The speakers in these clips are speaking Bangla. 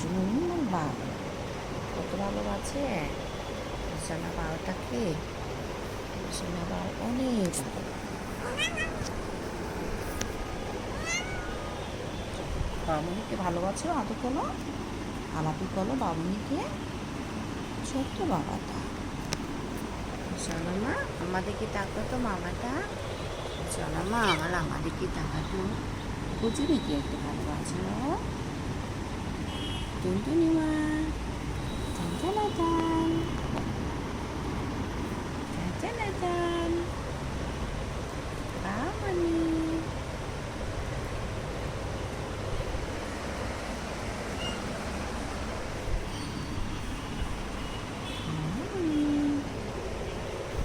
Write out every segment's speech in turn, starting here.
জন্য বাবা। কত ভালোবাসে সোনা বাবাটাকে সোনা বাবা অনেক বাবুনিকে ভালোবাসো, আদৌ কোনো? আলাপি করো বাবুনিকে ছোট্ট বাবাটা। সোনামা আমাদেরকে তাকো তো মামাটা সোনামা আমার আমাদেরকে তাকাতো কুচুরিকে একটু ভালোবাসো Tumbuhnya wajahnya, macam-macam kerja, macam-macam lama nih. Hai,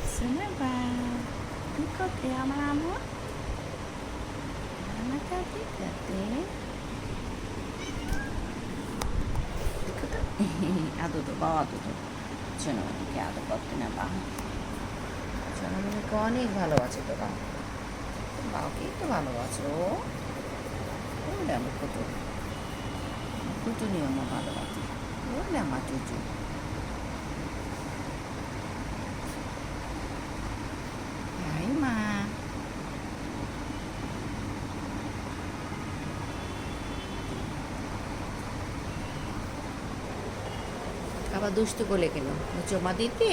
senang banget! Tukar ke yang lama-lama, yang. টুনটুনি মা টান টান টান বাবানি Senaba. Picote আমার আমো আমাকে পিকতে আদো তো বাবা আদো তো সোনামণিকে আদো করতে না বাবা সোনামণিকে অনেক ভালোবাসে তো বাবা বাবাকেই তো ভালোবাসো ওরে আমার কুটু কুটু নিয়ে ভালোবাসি ওরে আমার চুচু আবার দুষ্টু করলে কেন? চমা দিতে?